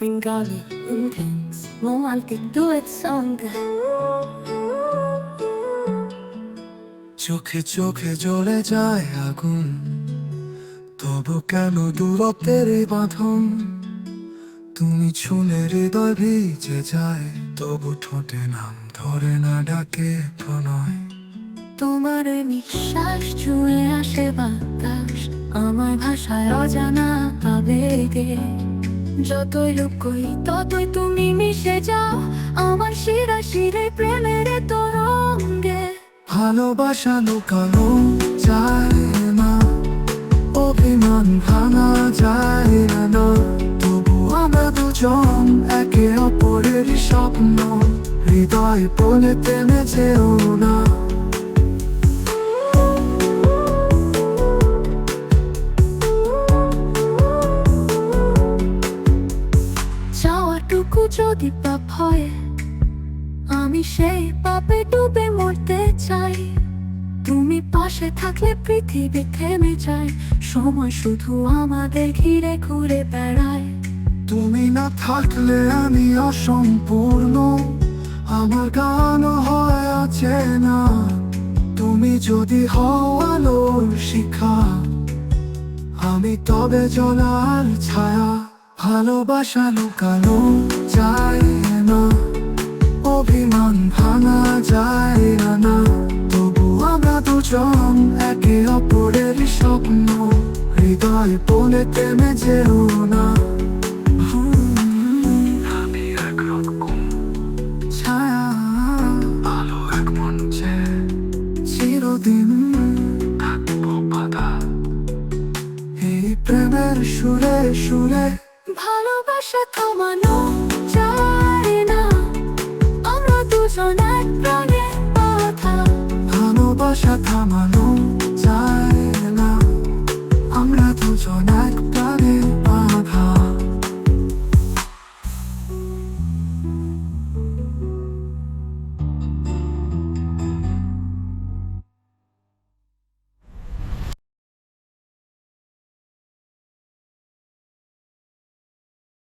Bengali intense romantic duet song চোখে চোখে জ্বলে যায় আগুন তবু কেন দূরত্বের এই বাঁধন? তুমি ছুঁলে হৃদয় ভিজে যায় তবু ঠোঁটে নাম ধরে না ডাকে প্রণয়। তোমার নিঃশ্বাস ছুঁয়ে আসে বাতাস আমার ভাষায় অজানা আবেগে। যতই লুকোই ততই তুমি মিশে যাও। আমার শিরা শিরে প্রেমের তরঙ্গে ভালোবাসা লুকানো যায় না, অভিমান ভাঙা যায় না। তবু আমরা দুজন একে অপরের স্বপ্ন, হৃদয় বলে যেও না। চাওয়াটুকু যদি পাপ হয়, আমি সেই পাপে ডুবে মরতে চাই। তুমি পাশে থাকলে পৃথিবী থেমে যায়, সময় শুধু আমাদের ঘিরে ঘুরে বেড়ায়। তুমি না থাকলে আমি অসম্পূর্ণ, আমার গানও হয় আছে না। তুমি যদি হও শিখা, আমি তবে জলার ছায়া। ভালোবাসা লুকানো যায় না অভিমান ভাঙা যায় না। তবু আমরা দুজন একে অপরের স্বপ্ন হৃদয় বলে থেমে যেও না। আমি একরকম ছায়া আলো ভালোবাসা থামানো যায় না। আমরা দুজন এক প্রাণে বাধা। ভালোবাসা থামানো যায় না। আমরা দুজন এক